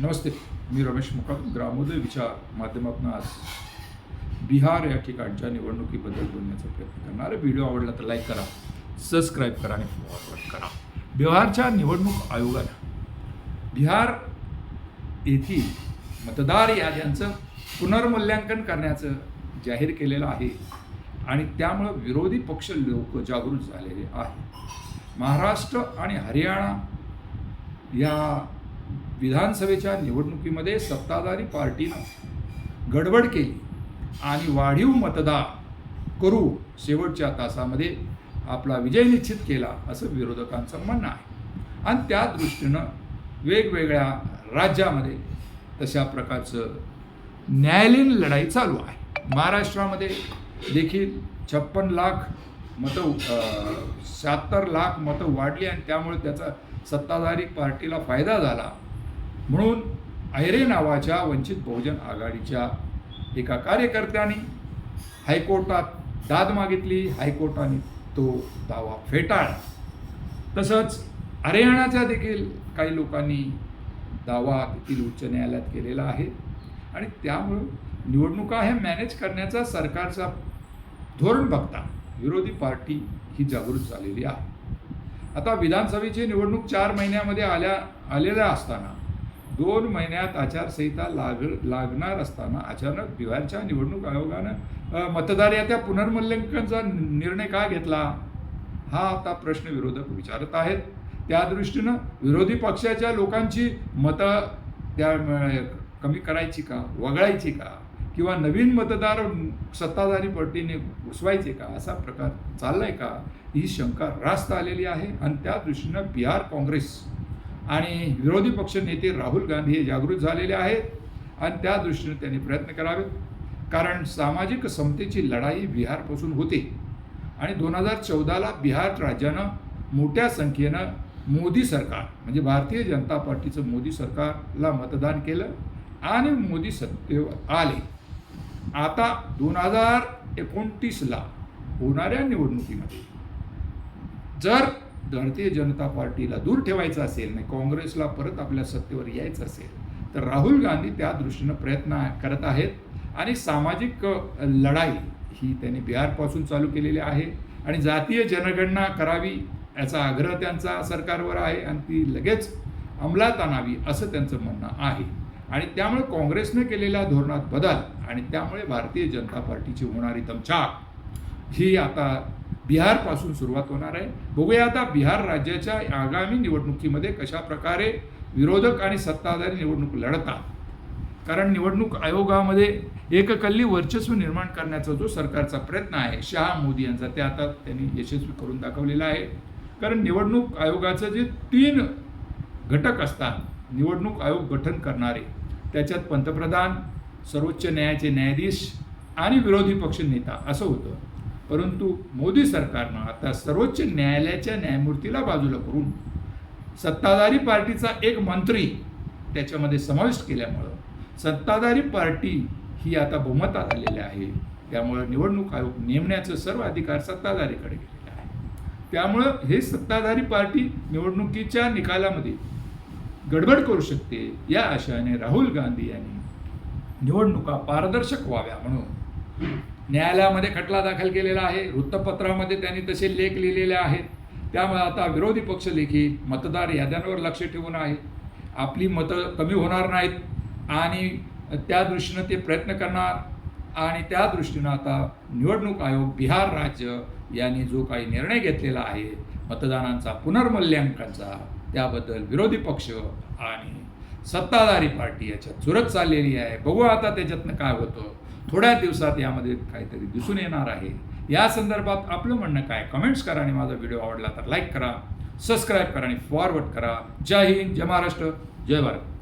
नमस्ते मी रमेश मुकाम ग्रामोदय विचार माध्यमातून आज बिहार या ठिकाणच्या निवडणुकीबद्दल बोलण्याचा प्रयत्न करणार व्हिडिओ आवडला तर लाईक करा सबस्क्राईब करा आणि फॉरवर्ड करा. बिहारच्या निवडणूक आयोगानं बिहार येथील मतदार याद्यांचं पुनर्मूल्यांकन करण्याचं जाहीर केलेलं आहे आणि त्यामुळं विरोधी पक्ष लोक जागृत झालेले आहेत. महाराष्ट्र आणि हरियाणा या विधानसभेच्या निवडणुकीमध्ये सत्ताधारी पार्टीनं गडबड केली आणि वाढीव मतदार करू शेवटच्या तासामध्ये आपला विजय निश्चित केला असं विरोधकांचं म्हणणं आहे. आणि त्या दृष्टीनं वेगवेगळ्या राज्यामध्ये तशा प्रकारचं न्यायालयीन लढाई चालू आहे. महाराष्ट्रामध्ये देखील छप्पन लाख मतं शहात्तर लाख मतं वाढली आणि त्यामुळे त्याचा सत्ताधारी पार्टीला फायदा झाला. म्हणून ऐरे नावाच्या वंचित बहुजन आघाडीच्या एका कार्यकर्त्याने हायकोर्टात दाद मागितली. हायकोर्टाने तो दावा फेटाळला. तसंच हरियाणाच्या देखील काही लोकांनी दावा तेथील उच्च न्यायालयात केलेला आहे. आणि त्यामुळं निवडणुका हे मॅनेज करण्याचा सरकारचा धोरण बघता. विरोधी पार्टी ही जागृत झालेली आहे. आता विधानसभेची निवडणूक चार महिन्यामध्ये आल्या आलेल्या असताना दोन महिन्यात आचारसंहिता लाग लागणार असताना अचानक बिहारच्या निवडणूक आयोगानं मतदार याद्या पुनर्मूल्यांकनचा निर्णय का घेतला? हा आता प्रश्न विरोधक विचारत आहेत. त्या दृष्टीनं विरोधी पक्षाच्या लोकांची मतं त्या कमी करायची का? वगळायची का? किंवा नवीन मतदार सत्ताधारी पार्टीने घुसवायचे का? असा प्रकार चाललाय का? ही शंका रास्त आलेली आहे. आणि त्या दृष्टीनं बिहार काँग्रेस आणि विरोधी पक्ष नेते राहुल गांधी हे जागृत झालेले आहेत. आणि त्या दृष्टीनं त्यांनी प्रयत्न करावेत. कारण सामाजिक समतेची लढाई बिहारपासून होते. आणि दोन हजार चौदाला बिहार राज्यानं मोठ्या संख्येनं मोदी सरकार म्हणजे भारतीय जनता पार्टीचं मोदी सरकारला मतदान केलं आणि मोदी सत्तेवर आले. आता दोन हजार एकोणतीसला होणाऱ्या निवडणुकीमध्ये जर भारतीय जनता पार्टीला दूर ठेवायचं असेल नाही काँग्रेसला परत आपल्या सत्तेवर यायचं असेल तर राहुल गांधी त्या दृष्टीनं प्रयत्न करत आहेत. आणि सामाजिक लढाई ही त्यांनी बिहारपासून चालू केलेली आहे. आणि जातीय जनगणना करावी याचा आग्रह त्यांचा सरकारवर आहे आणि ती लगेच अंमलात आणावी असं त्यांचं म्हणणं आहे. आणि त्यामुळे काँग्रेसने केलेल्या धोरणात बदल आणि त्यामुळे भारतीय जनता पार्टीची होणारी दमछाक ही आता बिहारपासून सुरुवात होणार आहे. बघूया आता बिहार राज्याच्या आगामी निवडणुकीमध्ये कशा प्रकारे विरोधक आणि सत्ताधारी निवडणूक लढतात. कारण निवडणूक आयोगामध्ये एककल्ली वर्चस्व निर्माण करण्याचा जो सरकारचा प्रयत्न आहे शहा मोदी यांचा ते आता त्यांनी यशस्वी करून दाखवलेला आहे. कारण निवडणूक आयोगाचं जे तीन घटक असतात निवडणूक आयोग गठन करणारे. त्याच्यात पंतप्रधान सर्वोच्च न्यायाचे न्यायाधीश आणि विरोधी पक्ष नेता असं होतं. परंतु मोदी सरकारनं आता सर्वोच्च न्यायालयाच्या न्यायमूर्तीला बाजूला करून सत्ताधारी पार्टीचा एक मंत्री त्याच्यामध्ये समाविष्ट केल्यामुळं सत्ताधारी पार्टी ही आता बहुमतात आलेली आहे. त्यामुळं निवडणूक आयोग नेमण्याचं सर्व अधिकार सत्ताधारीकडे गेलेले आहे त्यामुळं हे सत्ताधारी पार्टी निवडणुकीच्या निकालामध्ये गडबड करू शकते. या आशयाने राहुल गांधी यांनी निवडणुका पारदर्शक व्हाव्या म्हणून न्यायालयामध्ये खटला दाखल केलेला आहे. वृत्तपत्रामध्ये त्यांनी तसे लेख लिहिलेले आहेत. त्यामुळे आता विरोधी पक्ष मतदार याद्यांवर लक्ष ठेवून आहे आपली मतं कमी होणार नाहीत आणि त्या दृष्टीनं ते प्रयत्न करणार आणि त्या दृष्टीनं आता निवडणूक आयोग बिहार राज्य यांनी जो काही निर्णय घेतलेला आहे मतदानांचा पुनर्मूल्यांकनचा त्याबद्दल विरोधी पक्ष आणि सत्ताधारी पार्टी याच्यात चुरत चाललेली आहे. बघू आता त्याच्यातनं काय होतं. थोड्या दिवसात यामध्ये काहीतरी दिसून येणार आहे. या संदर्भात आपलं म्हणणं काय? कमेंट्स करा आणि माझा व्हिडिओ आवडला तर लाईक करा सबस्क्राईब करा आणि फॉरवर्ड करा. जय हिंद जय महाराष्ट्र जय भारत.